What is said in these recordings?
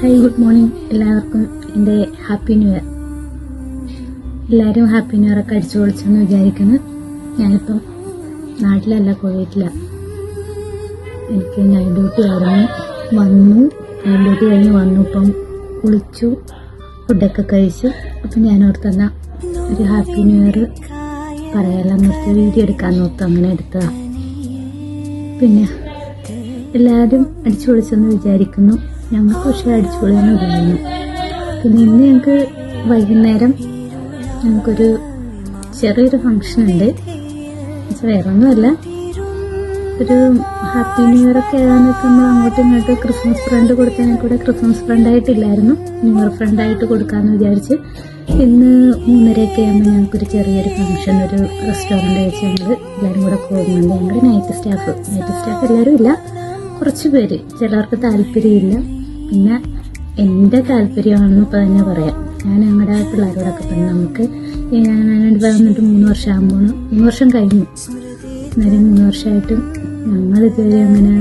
Hi good morning എല്ലാവർക്കും എന്റെ happy new year എല്ലാവരും ഹാപ്പി ന്യൂ ഇയർ ഒക്കെ അടിച്ചു പൊളിച്ചെന്ന് വിചാരിക്കുന്നു. ഞാനിപ്പം നാട്ടിലല്ല കുവൈറ്റില്ല എനിക്ക് നൈറ്റ് ഡ്യൂട്ടി ആയിരുന്നു. വന്നു. നൈറ്റ് ഡ്യൂട്ടി കഴിഞ്ഞ് വന്നു. ഇപ്പം കുളിച്ചു ഫുഡൊക്കെ കഴിച്ചു. അപ്പം ഞാൻ ഓർത്തന്ന ഒരു ഹാപ്പി ന്യൂ ഇയർ പറയാമെല്ലാം നിർത്തി വീഡിയോ എടുക്കാൻ നോർത്തു അങ്ങനെ എടുത്തതാണ് പിന്നെ എല്ലാവരും അടിച്ചു പൊളിച്ചെന്ന് വിചാരിക്കുന്നു. ഞങ്ങൾക്ക് പക്ഷേ അടിച്ചുപൊളിയാണ് പൊളിയെന്ന് പിന്നെ ഇന്ന് ഞങ്ങൾക്ക് വൈകുന്നേരം ഞങ്ങൾക്കൊരു ചെറിയൊരു ഫങ്ഷൻ ഉണ്ട്. വേറെ ഒന്നുമല്ല ഒരു ഹാപ്പി ന്യൂ ഇയർ ഒക്കെ ഏതാണ്ട് നമ്മൾ അങ്ങോട്ടും ഇങ്ങോട്ടും ക്രിസ്മസ് ഫ്രണ്ട് കൊടുത്തതിനെ കൂടെ ക്രിസ്മസ് ഫ്രണ്ട് ആയിട്ടില്ലായിരുന്നു. ന്യൂ ഇയർ ഫ്രണ്ട് ആയിട്ട് കൊടുക്കാമെന്ന് വിചാരിച്ച് ഇന്ന് മൂന്നരയൊക്കെ ആകുമ്പോൾ ഞങ്ങൾക്കൊരു ചെറിയൊരു ഫംഗ്ഷൻ ഒരു റെസ്റ്റോറന്റ് വെച്ച് ഞങ്ങൾ എല്ലാവരും കൂടെ പോകുന്നുണ്ട്. ഞങ്ങൾ നൈറ്റ് സ്റ്റാഫ് നൈറ്റ് സ്റ്റാഫ് എല്ലാവരും ഇല്ല. കുറച്ച് പേര് ചിലർക്ക് താല്പര്യമില്ല. പിന്നെ എന്റെ താല്പര്യമാണെന്ന് ഇപ്പം തന്നെ പറയാം. ഞാൻ ഞങ്ങളുടെ പിള്ളേരോടൊക്കെ പറഞ്ഞു നമുക്ക് ഞാൻ വന്നിട്ട് മൂന്ന് വർഷം ആകുമ്പോൾ മൂന്ന് വർഷം കഴിഞ്ഞു. എന്നാലും മൂന്ന് വർഷമായിട്ടും ഞങ്ങളിതുവരെ അങ്ങനെ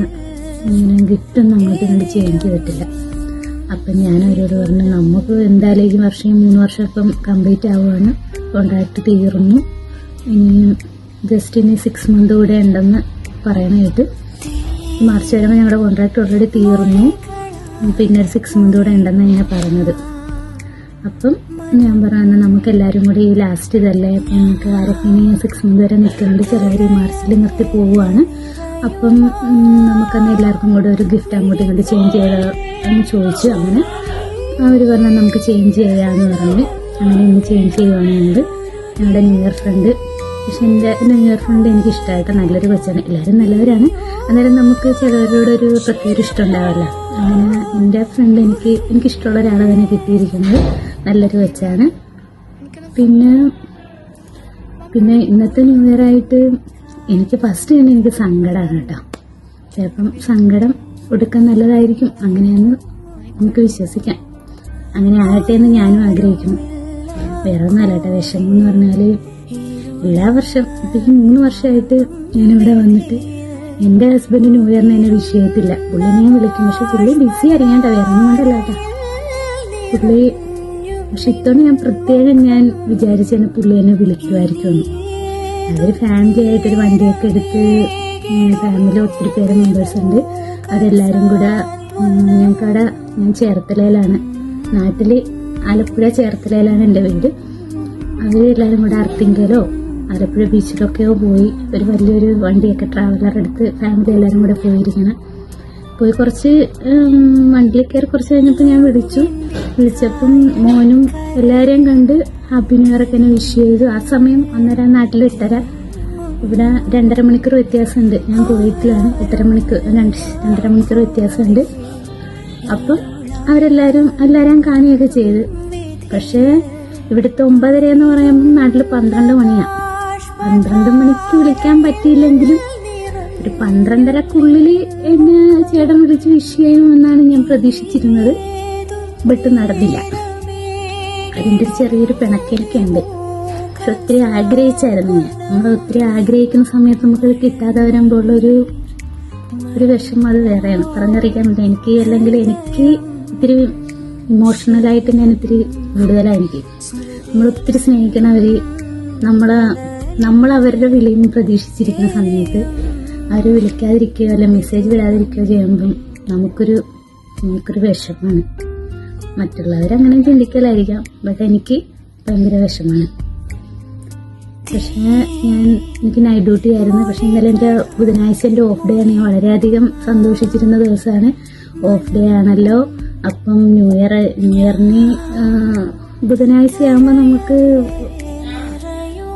ഇങ്ങനെ കിട്ടും നമുക്ക് ഇങ്ങനെ ചേഞ്ച് ചെയ്തിട്ടില്ല. അപ്പം ഞാൻ അവരോട് പറഞ്ഞു നമുക്ക് എന്തായാലും ഈ വർഷം മൂന്ന് വർഷം ഇപ്പം കംപ്ലീറ്റ് ആവുകയാണ് കോൺട്രാക്ട് തീർന്നു. ഇനി ജസ്റ്റ് ഇനി സിക്സ് മന്ത് കൂടെ ഉണ്ടെന്ന് പറയണായിട്ട് മാർച്ച് വരുമ്പോൾ ഞങ്ങളുടെ കോൺട്രാക്ട് ഓൾറെഡി തീർന്നു. പിന്നെ ഒരു സിക്സ് മന്ത് കൂടെ ഉണ്ടെന്ന് ഇങ്ങനെ പറഞ്ഞത്. അപ്പം ഞാൻ പറയുന്നത് നമുക്ക് എല്ലാവരും കൂടി ഈ ലാസ്റ്റ് ഇതല്ലേ? അപ്പം നമുക്ക് ആരൊക്കെ സിക്സ് മന്ത് വരെ നിൽക്കുന്നുണ്ട് ചിലവർ ഈ മാർച്ചിൽ നിർത്തി പോവുകയാണ് അപ്പം നമുക്കന്ന് എല്ലാവർക്കും കൂടെ ഒരു ഗിഫ്റ്റ് അങ്ങോട്ടും ഇങ്ങോട്ട് ചേഞ്ച് ചെയ്തോ എന്ന് ചോദിച്ചു അങ്ങനെ അവർ പറഞ്ഞാൽ നമുക്ക് ചേഞ്ച് ചെയ്യാമെന്ന് പറഞ്ഞ് അങ്ങനെ ഇന്ന് ചേഞ്ച് ചെയ്യുവാണെങ്കിൽ ഞങ്ങളുടെ ന്യൂ ഇയർ ഫ്രണ്ട് പക്ഷെ എന്റെ ന്യൂ ഇയർ ഫ്രണ്ട് എനിക്ക് ഇഷ്ടമായിട്ട് നല്ലൊരു കൊച്ചാണ്. എല്ലാവരും നല്ലവരാണ്. അന്നേരം നമുക്ക് ചിലവരോട് ഒരു പ്രത്യേക ഇഷ്ടം ഉണ്ടാവില്ല. അങ്ങനെ എന്റെ ഫ്രണ്ട് എനിക്ക് എനിക്കിഷ്ടമുള്ള ഒരാളെ തന്നെ കിട്ടിയിരിക്കുന്നത് നല്ലൊരു കൊച്ചാണ്. പിന്നെ പിന്നെ ഇന്നത്തെ ന്യൂ ഇയർ ആയിട്ട് എനിക്ക് ഫസ്റ്റ് തന്നെ എനിക്ക് സങ്കടമാണ് കേട്ടോ. ചിലപ്പം സങ്കടം ഒടുക്കാൻ നല്ലതായിരിക്കും. അങ്ങനെയെന്ന് നമുക്ക് വിശ്വസിക്കാം. അങ്ങനെ ആകട്ടെ എന്ന് ഞാനും ആഗ്രഹിക്കുന്നു. വേറെ ഒന്നല്ല കേട്ടോ. വിഷമം എന്ന് പറഞ്ഞാൽ എല്ലാ വർഷം ഇപ്പം മൂന്ന് വർഷമായിട്ട് ഞാനിവിടെ വന്നിട്ട് എന്റെ ഹസ്ബൻഡിന് ഉയർന്ന എന്നെ വിഷയത്തില്ല പുള്ളിനെ ഞാൻ വിളിക്കും. പക്ഷെ പുള്ളി ബിസി അറിയാണ്ട വേറെ ഒന്നും കൊണ്ടല്ല കേട്ടോ. പുള്ളി പക്ഷെ ഇത്തവണ ഞാൻ പ്രത്യേകം ഞാൻ വിചാരിച്ചാണ് പുള്ളി എന്നെ വിളിക്കുമായിരിക്കും അവർ ഫാമിലി ആയിട്ടൊരു വണ്ടിയൊക്കെ എടുത്ത് ഫാമിലി ഒത്തിരി പേര് മെമ്പേഴ്സ് ഉണ്ട്. അതെല്ലാവരും കൂടെ ഞങ്ങൾക്കവിടെ ഞാൻ ചേർത്തലയിലാണ്. നാട്ടിൽ ആലപ്പുഴ ചേർത്തലയിലാണ് എന്റെ വീട്. അവരെല്ലാവരും കൂടെ അർത്തിങ്കലോ ആലപ്പുഴ ബീച്ചിലൊക്കെയോ പോയി ഒരു വലിയൊരു വണ്ടിയൊക്കെ ട്രാവലർ എടുത്ത് ഫാമിലി എല്ലാവരും കൂടെ പോയിരിക്കണം. പോയി കുറച്ച് വണ്ടിയിൽ കയറി കുറച്ച് കഴിഞ്ഞപ്പോൾ ഞാൻ വിളിച്ചു. വിളിച്ചപ്പം മോനും എല്ലാവരെയും കണ്ട് ഹാപ്പി ന്യൂ വിഷ് ചെയ്തു. ആ സമയം ഒന്നര നാട്ടിൽ എട്ടര. ഇവിടെ രണ്ടര മണിക്കൂർ വ്യത്യാസമുണ്ട്. ഞാൻ കുവൈറ്റിലാണ് എട്ടര മണിക്കൂർ രണ്ട് രണ്ടര മണിക്കൂർ വ്യത്യാസമുണ്ട്. അപ്പം അവരെല്ലാവരും എല്ലാവരെയും കാണുകയൊക്കെ ചെയ്ത്. പക്ഷേ ഇവിടുത്തെ ഒമ്പതര എന്ന് പറയുമ്പോൾ നാട്ടിൽ പന്ത്രണ്ട് മണിയാണ് പന്ത്രണ്ട് മണിക്ക് വിളിക്കാൻ പറ്റിയില്ലെങ്കിലും ഒരു പന്ത്രണ്ടരക്കുള്ളിൽ എന്നെ ചേട്ടൻ വിളിച്ച് വിഷ് ചെയ്യുമെന്നാണ് ഞാൻ പ്രതീക്ഷിച്ചിരുന്നത്. ബട്ട് നടന്നില്ല. അതിന്റെ ചെറിയൊരു പിണക്കെനിക്കുണ്ട്. പക്ഷെ ഒത്തിരി ആഗ്രഹിച്ചായിരുന്നു ഞാൻ. നമ്മൾ ഒത്തിരി ആഗ്രഹിക്കുന്ന സമയത്ത് നമുക്കത് കിട്ടാതെ വരുമ്പോൾ ഒരു ഒരു വിഷമം അത് വേറെയാണ്. പറഞ്ഞറിയിക്കാൻ പറ്റില്ല. എനിക്ക് അല്ലെങ്കിൽ എനിക്ക് ഇത്തിരി ഇമോഷണലായിട്ട് ഞാൻ ഇത്തിരി കൂടുതലാണ് എനിക്ക് നമ്മൾ ഒത്തിരി സ്നേഹിക്കണവര് നമ്മളെ നമ്മൾ അവരുടെ വിളിയിൽ നിന്ന് പ്രതീക്ഷിച്ചിരിക്കുന്ന സമയത്ത് അവർ വിളിക്കാതിരിക്കുകയോ അല്ല മെസ്സേജ് വിടാതിരിക്കുകയോ ചെയ്യുമ്പം നമുക്കൊരു നമുക്കൊരു വിഷമമാണ് മറ്റുള്ളവരങ്ങനെ ചിന്തിക്കലായിരിക്കാം. ബട്ട് എനിക്ക് ഭയങ്കര വിഷമാണ്. പക്ഷേ ഞാൻ എനിക്ക് നൈറ്റ് ഡ്യൂട്ടി ആയിരുന്നു. പക്ഷെ ഇന്നലെ എന്റെ ബുധനാഴ്ച എന്റെ ഓഫ് ഡേ ആണ്. ഞാൻ വളരെയധികം സന്തോഷിച്ചിരുന്ന ദിവസമാണ്. ഓഫ് ഡേ ആണല്ലോ. അപ്പം ന്യൂ ഇയർ ന്യൂ ഇയറിന് ബുധനാഴ്ച ആകുമ്പോൾ നമുക്ക്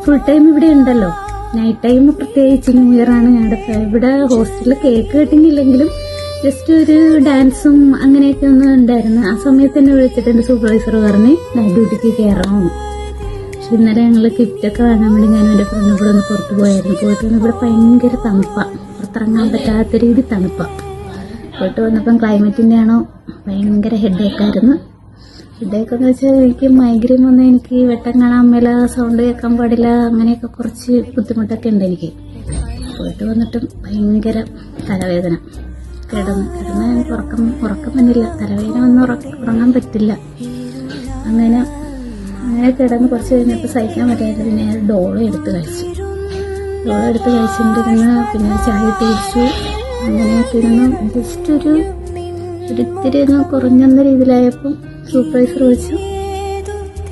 ഫുൾ ടൈം ഇവിടെ ഉണ്ടല്ലോ. നൈറ്റ് ടൈം പ്രത്യേകിച്ച് ന്യൂ ഇയർ ആണ് ഞങ്ങളുടെ ഇവിടെ ഹോസ്റ്റലിൽ കേക്ക് കട്ടിങ് ജസ്റ്റ് ഒരു ഡാൻസും അങ്ങനെയൊക്കെ ഒന്ന് ഉണ്ടായിരുന്നു. ആ സമയത്ത് തന്നെ വിളിച്ചിട്ട് എന്റെ സൂപ്പർവൈസർ പറഞ്ഞ് നൈറ്റ് ഡ്യൂട്ടിക്ക് കയറണമെന്ന് പക്ഷെ ഇന്നലെ ഞങ്ങൾ കിറ്റൊക്കെ വാങ്ങാൻ വേണ്ടി ഞാൻ എന്റെ ഫ്രണ്ട് കൂടെ ഒന്ന് പുറത്ത് പോയായിരുന്നു. പോയിട്ട് ഇവിടെ ഭയങ്കര തണുപ്പാണ് പുറത്തിറങ്ങാൻ പറ്റാത്ത രീതി തണുപ്പാണ് പോയിട്ട് വന്നപ്പം ക്ലൈമറ്റിന്റെ ആണോ ഭയങ്കര ഹെഡേക്കായിരുന്നു ഹെഡേക്ക് എന്ന് വെച്ചാൽ എനിക്ക് മൈഗ്രെയിൻ വന്ന് എനിക്ക് വെട്ടം കാണാൻ മേല സൗണ്ട് കേൾക്കാൻ പാടില്ല അങ്ങനെയൊക്കെ കുറച്ച് ബുദ്ധിമുട്ടൊക്കെ ഉണ്ട് എനിക്ക്. പോയിട്ട് വന്നിട്ടും ഭയങ്കര തലവേദന. കിടന്ന് കിടന്ന് എനിക്ക് ഉറക്കം ഉറക്കം വന്നില്ല. തലവേദന ഉറക്ക- ഉറങ്ങാൻ പറ്റില്ല. അങ്ങനെ അങ്ങനെ കിടന്ന് കുറച്ച് കഴിഞ്ഞപ്പോൾ സഹിക്കാൻ പറ്റാതെ പിന്നെ ഡോളോ എടുത്ത് കഴിച്ചു. ഡോളോ എടുത്ത് കഴിച്ചിട്ടിരുന്ന് പിന്നെ ചായ തേച്ചു അങ്ങനെ ഇരുന്ന് ജസ്റ്റ് ഒരു ഒരിത്തിരി ഒന്ന് കുറഞ്ഞെന്ന രീതിയിലായപ്പോൾ സൂപ്പർവൈസർ വിളിച്ചു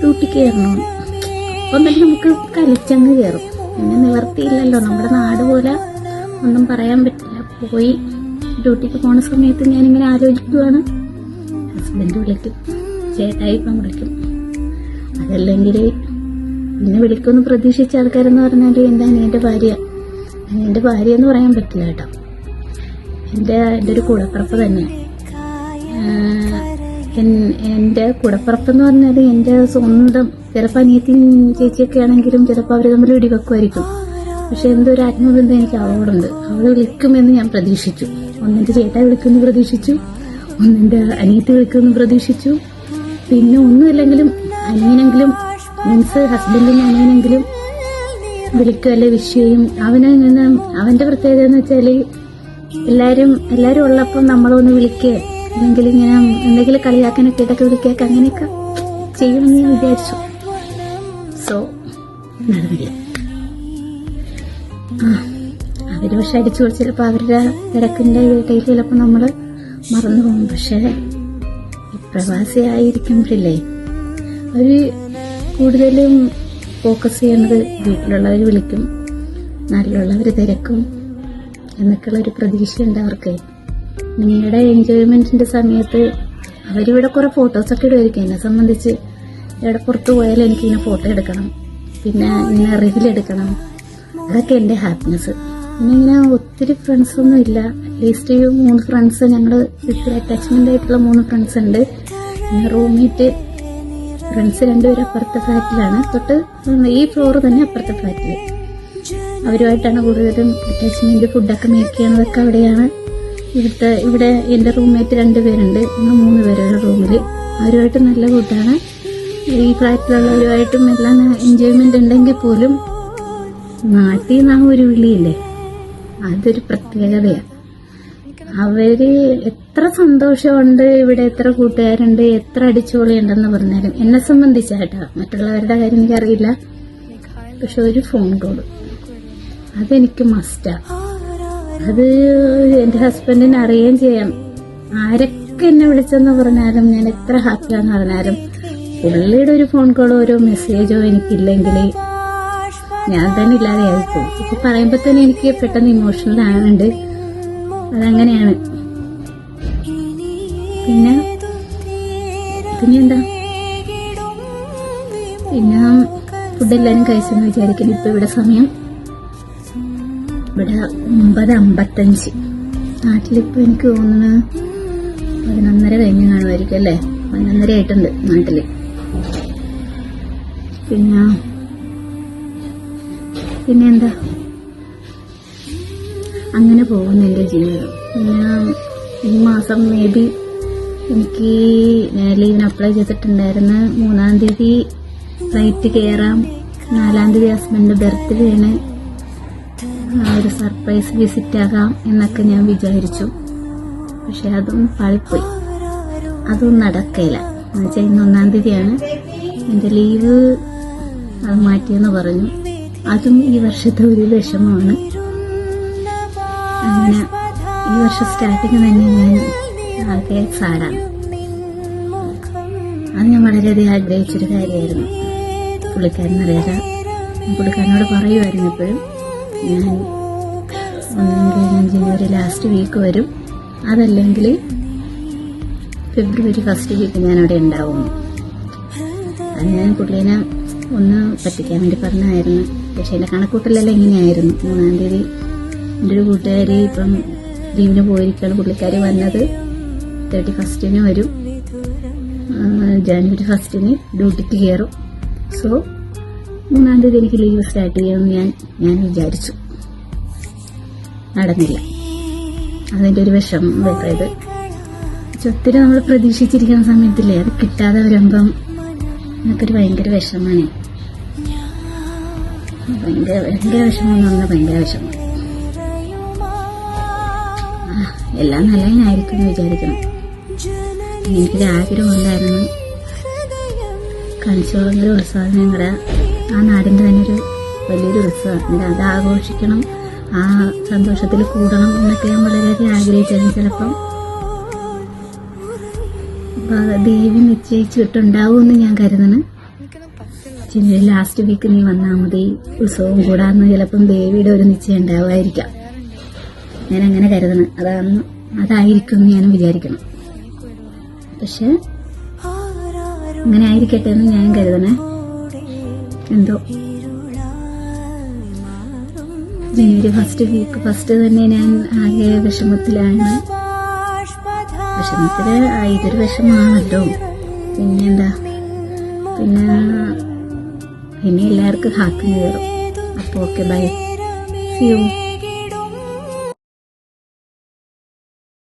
ഡ്യൂട്ടിക്ക് കയറണോ. അപ്പം തന്നെ നമുക്ക് കലിച്ചങ്ങ് കയറും. പിന്നെ നിവർത്തിയില്ലല്ലോ. നമ്മുടെ നാട് പോലെ ഒന്നും പറയാൻ പറ്റില്ല. പോയി ഡ്യൂട്ടിക്ക് പോണ സമയത്ത് ഞാനിങ്ങനെ ആലോചിക്കുവാണ്. ഹസ്ബൻഡ് വിളിക്കും. ചേട്ടായി ഇപ്പം വിളിക്കും. അതല്ലെങ്കിൽ പിന്നെ വിളിക്കുമെന്ന് പ്രതീക്ഷിച്ച ആൾക്കാരെന്ന് പറഞ്ഞാൽ എന്റെ അനിയന്റെ ഭാര്യ. അനിയന്റെ ഭാര്യ എന്ന് പറയാൻ പറ്റില്ല കേട്ടോ. എന്റെ എന്റെ ഒരു കൂടപ്പിറപ്പ് എൻ- എന്റെ കൂടപ്പിറപ്പ് എന്ന് പറഞ്ഞാൽ എന്റെ സ്വന്തം ചിലപ്പോൾ അനിയത്തിയും ചേച്ചിയൊക്കെ ആണെങ്കിലും ചിലപ്പോൾ അവർ തമ്മിൽ ഇടിവെക്കുമായിരിക്കും പക്ഷെ എന്തോ ഒരു ആത്മബന്ധം എനിക്ക് അവളോടുണ്ട്. അവൾ വിളിക്കുമെന്ന് ഞാൻ പ്രതീക്ഷിച്ചു. ഒന്നിന്റെ ചേട്ടാ വിളിക്കുമെന്ന് പ്രതീക്ഷിച്ചു. ഒന്നിന്റെ അനിയത്തി വിളിക്കുമെന്ന് പ്രതീക്ഷിച്ചു. പിന്നെ ഒന്നുമില്ലെങ്കിലും അനിയനെങ്കിലും മീൻസ് ഹസ്ബൻഡിന്റെ അനിയനെങ്കിലും വിളിക്കുകയല്ലേ വിഷ് ചെയ്യും. അവന് അവന്റെ പ്രത്യേകത എന്ന് വെച്ചാൽ എല്ലാരും എല്ലാരും ഉള്ളപ്പം നമ്മളൊന്ന് വിളിക്കുക അല്ലെങ്കിൽ ഇങ്ങനെ എന്തെങ്കിലും കളിയാക്കാനൊക്കെ ഇടയ്ക്ക് വിളിക്കുക അങ്ങനെയൊക്കെ ചെയ്യണമെന്ന് ഞാൻ വിചാരിച്ചു. സോ നടന്നില്ല. ആ പക്ഷെ അടിച്ചു പൊളിച്ച് ചിലപ്പോൾ അവരുടെ തിരക്കിന്റെ വീട്ടിൽ ചിലപ്പോൾ നമ്മൾ മറന്നു പോകും. പക്ഷേ പ്രവാസിയായിരിക്കുമ്പോഴില്ലേ അവർ കൂടുതലും ഫോക്കസ് ചെയ്യുന്നത് വീട്ടിലുള്ളവർ വിളിക്കും നാട്ടിലുള്ളവർ തിരക്കും എന്നൊക്കെയുള്ള ഒരു പ്രതീക്ഷയുണ്ട് അവർക്ക്. നിങ്ങളുടെ എൻജോയ്മെന്റിന്റെ സമയത്ത് അവരിവിടെ കുറെ ഫോട്ടോസൊക്കെ ഇടുമായിരിക്കും എന്നെ സംബന്ധിച്ച് എവിടെ പുറത്ത് പോയാലും എനിക്ക് ഇങ്ങനെ ഫോട്ടോ എടുക്കണം. പിന്നെ ഇങ്ങനെ റീൽ എടുക്കണം. അതൊക്കെ എന്റെ ഹാപ്പിനെസ് പിന്നെ ഇങ്ങനെ ഒത്തിരി ഫ്രണ്ട്സ് ഒന്നും ഇല്ല. അറ്റ്ലീസ്റ്റ് മൂന്ന് ഫ്രണ്ട്സ് ഞങ്ങൾ ഇത്തിരി അറ്റാച്ച്മെന്റ് ആയിട്ടുള്ള മൂന്ന് ഫ്രണ്ട്സ് ഉണ്ട്. പിന്നെ റൂംമേറ്റ് ഫ്രണ്ട്സ് രണ്ടുപേരും അപ്പുറത്തെ ഫ്ലാറ്റിലാണ് തൊട്ട് ഈ ഫ്ലോർ തന്നെ അപ്പുറത്തെ ഫ്ലാറ്റിൽ അവരുമായിട്ടാണ് കൂടുതലും അറ്റാച്ച്മെന്റ് ഫുഡൊക്കെ മേക്ക് ചെയ്യണതൊക്കെ അവിടെയാണ്. ഇവിടുത്തെ ഇവിടെ എന്റെ റൂംമേറ്റ് രണ്ട് പേരുണ്ട്. ഇന്ന് മൂന്ന് പേരാണ് റൂമിൽ അവരുമായിട്ട് നല്ല കൂട്ടാണ്. ഈ ഫ്ലാറ്റിലുള്ളവരുമായിട്ടും എല്ലാം എൻജോയ്മെന്റ് ഉണ്ടെങ്കിൽ പോലും നാട്ടിൽ നിന്ന് ഒരു വിളിയില്ലേ? അതൊരു പ്രത്യേകതയാണ് അവർ എത്ര സന്തോഷമുണ്ട് ഇവിടെ എത്ര കൂട്ടുകാരുണ്ട് എത്ര അടിച്ചുപൊളിയുണ്ടെന്ന് പറഞ്ഞാലും എന്നെ സംബന്ധിച്ചായിട്ടാ. മറ്റുള്ളവരുടെ കാര്യം എനിക്കറിയില്ല. പക്ഷെ ഒരു ഫോൺ കോൾ അതെനിക്ക് മസ്റ്റാ അത് എന്റെ ഹസ്ബൻഡിന് അറിയുകയും ചെയ്യാം. ആരൊക്കെ എന്നെ വിളിച്ചെന്ന് പറഞ്ഞാലും ഞാൻ എത്ര ഹാപ്പിയാന്ന് പറഞ്ഞാലും പുള്ളിയുടെ ഒരു ഫോൺ കോളോ ഒരു മെസ്സേജോ എനിക്കില്ലെങ്കിൽ ഞാൻ തന്നെ ഇല്ലാതെ ആയിപ്പോവും ഇപ്പൊ പറയുമ്പോ തന്നെ എനിക്ക് പെട്ടെന്ന് ഇമോഷണൽ ആവുന്നുണ്ട്. അതങ്ങനെയാണ്. പിന്നെ? പിന്നെന്താ? പിന്നെ ഫുഡെല്ലാരും കഴിച്ചെന്ന് വിചാരിക്കുന്നു. ഇപ്പൊ ഇവിടെ സമയം. ഇവിടെ ഒമ്പത് അമ്പത്തഞ്ച് നാട്ടിലിപ്പോ എനിക്ക് തോന്നുന്നു പതിനൊന്നര കഴിഞ്ഞ് കാണുമായിരിക്കും അല്ലേ? പതിനൊന്നര ആയിട്ടുണ്ട് നാട്ടിൽ. പിന്നെ എന്താ അങ്ങനെ പോകുന്നു എന്റെ ജീവിതം. പിന്നെ ഈ മാസം മേ ബി എനിക്ക് ലീവിന് അപ്ലൈ ചെയ്തിട്ടുണ്ടായിരുന്നു മൂന്നാം തീയതി ഫ്ലൈറ്റ് കയറാം നാലാം തീയതി ഹസ്ബൻഡ് ബർത്ത്ഡേ ആണ്. ആ ഒരു സർപ്രൈസ് വിസിറ്റ് ആകാം എന്നൊക്കെ ഞാൻ വിചാരിച്ചു. പക്ഷെ അതും പാളിപ്പോയി. അതും നടക്കില്ല എന്നുവെച്ചാൽ ഇന്ന് ഒന്നാം തീയതിയാണ്. എന്റെ ലീവ് അത് മാറ്റിയെന്ന് പറഞ്ഞു. അതും ഈ വർഷത്തെ ഒരു വിഷമമാണ്. അങ്ങനെ ഈ വർഷം സ്റ്റാർട്ടിങ് തന്നെ ഞാൻ ആകെ സാഡാണ് അത് ഞാൻ വളരെയധികം ആഗ്രഹിച്ചൊരു കാര്യമായിരുന്നു പുള്ളിക്കാരനറിയാതെ പുള്ളിക്കാരനോട് പറയുമായിരുന്നു എപ്പോഴും ഞാൻ ജനുവരി ലാസ്റ്റ് വീക്ക് വരും. അതല്ലെങ്കിൽ ഫെബ്രുവരി ഫസ്റ്റ് വീക്ക് ഞാൻ അവിടെ ഉണ്ടാവും. അത് ഞാൻ പുള്ളീനെ ഒന്ന് പറ്റിക്കാൻ വേണ്ടി പറഞ്ഞായിരുന്നു. പക്ഷെ എന്റെ കണക്കൂട്ടലെല്ലാം ഇങ്ങനെയായിരുന്നു. മൂന്നാം തീയതി എന്റെ ഒരു കൂട്ടുകാരി ഇപ്പം ലീവിന് പോയിരിക്കുകയാണ്. പുള്ളിക്കാരി വന്നത് തേർട്ടി ഫസ്റ്റിന് വരും. ജനുവരി ഫസ്റ്റിന് ഡ്യൂട്ടിക്ക് കയറും. സോ മൂന്നാം തീയതി എനിക്ക് ലീവ് സ്റ്റാർട്ട് ചെയ്യുമെന്ന് ഞാൻ ഞാൻ വിചാരിച്ചു. നടന്നില്ല. അതിന്റെ ഒരു വിഷം അതായത് ഒത്തിരി നമ്മൾ പ്രതീക്ഷിച്ചിരിക്കുന്ന സമയത്തില്ലേ? അത് കിട്ടാതെ വരുമ്പം എനിക്കൊരു ഭയങ്കര വിഷമാണ്. ഭയങ്കര ഭയങ്കര വിഷമം എന്ന് പറഞ്ഞാൽ ഭയങ്കര വിഷമം. എല്ലാം നല്ലതിനായിരിക്കും എന്ന് വിചാരിക്കണം. എനിക്കൊരു ആഗ്രഹം ഉണ്ടായിരുന്നു കണിച്ചോളങ്ങര ഉത്സവം ഞങ്ങളുടെ ആ നാടിന്റെ തന്നെ ഒരു വലിയൊരു ഉത്സവം അത് ആഘോഷിക്കണം ആ സന്തോഷത്തിൽ കൂടണം എന്നൊക്കെ ഞാൻ വളരെയധികം ആഗ്രഹിച്ചായിരുന്നു ചിലപ്പം ദേവി നിശ്ചയിച്ചിട്ടുണ്ടാവുമെന്ന് ഞാൻ കരുതണം ജനുവരി ലാസ്റ്റ് വീക്ക് നീ വന്നാൽ മതി. ഉത്സവം കൂടാന്ന് ചിലപ്പം ദേവിയുടെ ഒരു നിശ്ചയം ഉണ്ടാവുമായിരിക്കാം. ഞാൻ അങ്ങനെ കരുതണം അതാണ് അതായിരിക്കും ഞാൻ വിചാരിക്കണം പക്ഷെ അങ്ങനെ ആയിരിക്കട്ടെ എന്ന് ഞാൻ കരുതണേ എന്തോ? ജനുവരി ഫസ്റ്റ് വീക്ക് ഫസ്റ്റ് തന്നെ ഞാൻ ആകെ വിഷമത്തിലാണ്. വിഷമത്തിൽ ഇതൊരു വിഷമാണല്ലോ. പിന്നെ പിന്നെ എല്ലാവർക്കും ഹാപ്പി ന്യൂ ഇയർ അപ്പോൾ ഓക്കെ ബൈ സി യു